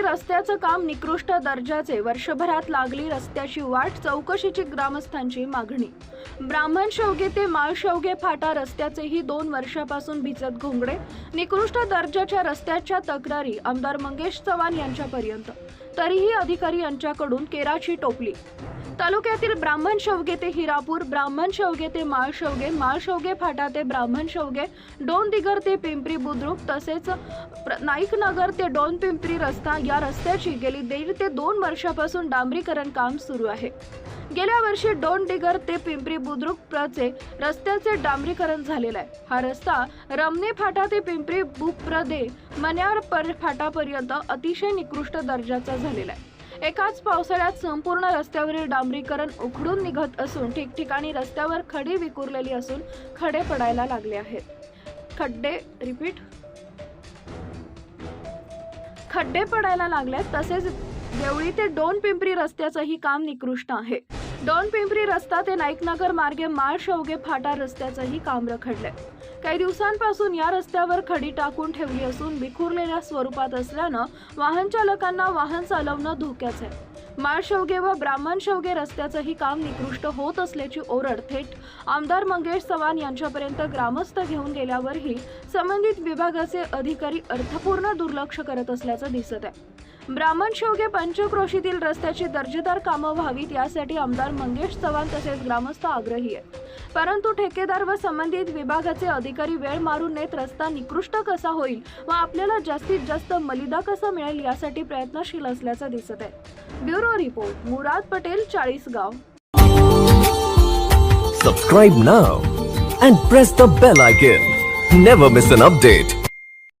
रस्त्याचं काम निकृष्ट दर्जाचे. वर्षभरात लागली रस्त्याची वाट चौकशीची ग्रामस्थांची मागणी. ब्राह्मण शेवगे ते माळ शेवगे फाटा रस्त्याचेही दोन वर्षापासून भिजत घोंगडे. निकृष्ट दर्जाच्या रस्त्याच्या तक्रारी आमदार मंगेश चव्हाण यांच्यापर्यंत. तरीही अधिकारी यांच्याकडून केराची टोपली. तालुक्यातील ब्राह्मण शवगे ते हिरापूर ब्राह्मण शवगे ते माळ माळशवगे माळ फाटा ते ब्राह्मण शवगे डोन दिगर ते पिंपरी बुद्रुक तसेच प्र- नाईक नगर ते डोन पिंपरी रस्ता या रस्त्याची गेली दीड ते दोन वर्षापासून डांबरीकरण काम सुरू आहे. गेल्या वर्षी डोन डिगर ते पिंपरी बुद्रुक प्रचे रस्त्याचे डांबरीकरण झालेलं आहे. हा रस्ता रमने फाटा ते पिंपरी बुप्रदे मन्यार पर फाटापर्यंत अतिशय निकृष्ट दर्जाचा झालेला आहे. एकाच पावसाळ्यात संपूर्ण रस्त्यावरील डांबरीकरण उखडून निघत असून ठिकठिकाणी रस्त्यावर खडी विकुरलेली असून खडे पडायला लागले आहेत. खड्डे रिपीट खड्डे पडायला लागलेत तसेच देवळी ते डोन पिंपरी रस्त्याचंही काम निकृष्ट आहे. डोन पिंपरी रस्ता ते नाईकनगर मार्गे माळ शेवगे फाटा रस्त्याचंही काम रखडलंय. काही दिवसांपासून या रस्त्यावर खडी टाकून ठेवली असून विखुरलेल्या स्वरूपात असल्यानं वाहन चालकांना वाहन चालवणं धोक्याचं आहे. माळशेवगे व ब्राह्मण शेवगे रस्त्याचंही काम निकृष्ट होत असल्याची ओरड थेट आमदार मंगेश चव्हाण यांच्यापर्यंत ग्रामस्थ घेऊन गेल्यावरही संबंधित विभागाचे अधिकारी अर्थपूर्ण दुर्लक्ष करत असल्याचं दिसत आहे. ब्राह्मण शेवगे पंचक्रोशीतील रस्त्याची दर्जेदार कामं व्हावीत यासाठी आमदार मंगेश चव्हाण तसेच ग्रामस्थ आग्रही आहेत. परंतु ठेकेदार व संबंधित विभागाचे अधिकारी वेळ मारून नेत रस्ता निकृष्ट कसा होईल व आपल्याला जास्तीत जास्त मलिदा कसा मिळेल यासाठी प्रयत्नशील असल्याचं दिसत आहे. Bureau report Murad Patel Chalisgaon. Subscribe now and press the bell icon never miss an update